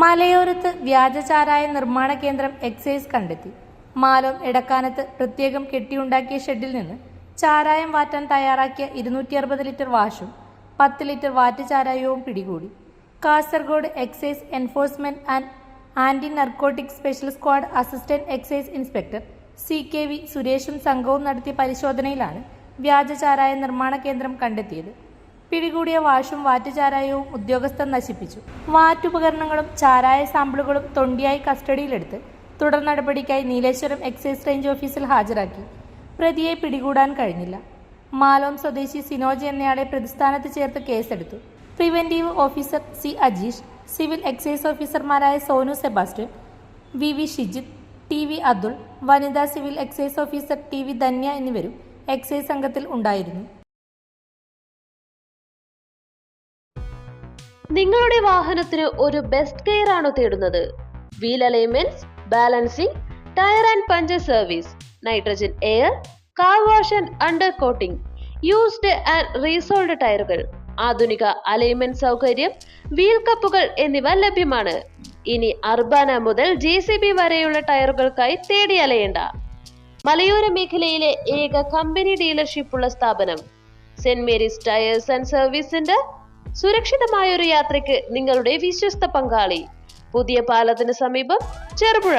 മലയോരത്ത് വ്യാജചാരായ നിർമ്മാണ കേന്ദ്രം എക്സൈസ് കണ്ടെത്തി. മാലോം എടക്കാനത്ത് പ്രത്യേകം കെട്ടിയുണ്ടാക്കിയ ഷെഡിൽ നിന്ന് ചാരായം വാറ്റാൻ തയ്യാറാക്കിയ ഇരുന്നൂറ്റി അറുപത് ലിറ്റർ വാഷും പത്ത് ലിറ്റർ വാറ്റ് ചാരായവും പിടികൂടി. Kasaragod excise enforcement and anti narcotic special squad assistant excise inspector C K V സുരേഷും സംഘവും നടത്തിയ പരിശോധനയിലാണ് വ്യാജചാരായ നിർമ്മാണ കേന്ദ്രം കണ്ടെത്തിയത്. പിടികൂടിയ വാഷും വാറ്റുചാരായവും ഉദ്യോഗസ്ഥർ നശിപ്പിച്ചു. വാറ്റുപകരണങ്ങളും ചാരായ സാമ്പിളുകളും തൊണ്ടിയായി കസ്റ്റഡിയിലെടുത്ത് തുടർ നടപടിക്കായി നീലേശ്വരം എക്സൈസ് റേഞ്ച് ഓഫീസിൽ ഹാജരാക്കി. പ്രതിയെ പിടികൂടാൻ കഴിഞ്ഞില്ല. മാലോം സ്വദേശി സിനോജ് എന്നയാളെ പ്രതിസ്ഥാനത്ത് ചേർത്ത് കേസെടുത്തു. Preventive officer C Ajeesh civil excise ഓഫീസർമാരായ Sonu Sebastian V V Shijith T V Athul വനിതാ civil excise officer T V Dhanya എന്നിവരും എക്സൈസ് സംഘത്തിൽ ഉണ്ടായിരുന്നു. നിങ്ങളുടെ വാഹനത്തിന് ഒരു ബെസ്റ്റ് കെയർ ആണോ തേടുന്നത്? Wheel alignments balancing tyre and puncture service nitrogen air car wash and under coating used and resoled ടയറുകൾ ആധുനിക അലൈൻമെന്റ് സൗകര്യം വീൽ കപ്പുകൾ എന്നിവ ലഭ്യമാണ്. ഇനി അർബാന മുതൽ ജെ സി ബി വരെയുള്ള ടയറുകൾക്കായി തേടി അലയേണ്ട. മലയോര മേഖലയിലെ ഏക കമ്പനി ഡീലർഷിപ്പുള്ള സ്ഥാപനം saint Mary's tyres and service centre സുരക്ഷിതമായ ഒരു യാത്രയ്ക്ക് നിങ്ങളുടെ വിശ്വസ്ത പങ്കാളി. പുതിയ പാലത്തിന് സമീപം ചെറുപുഴ.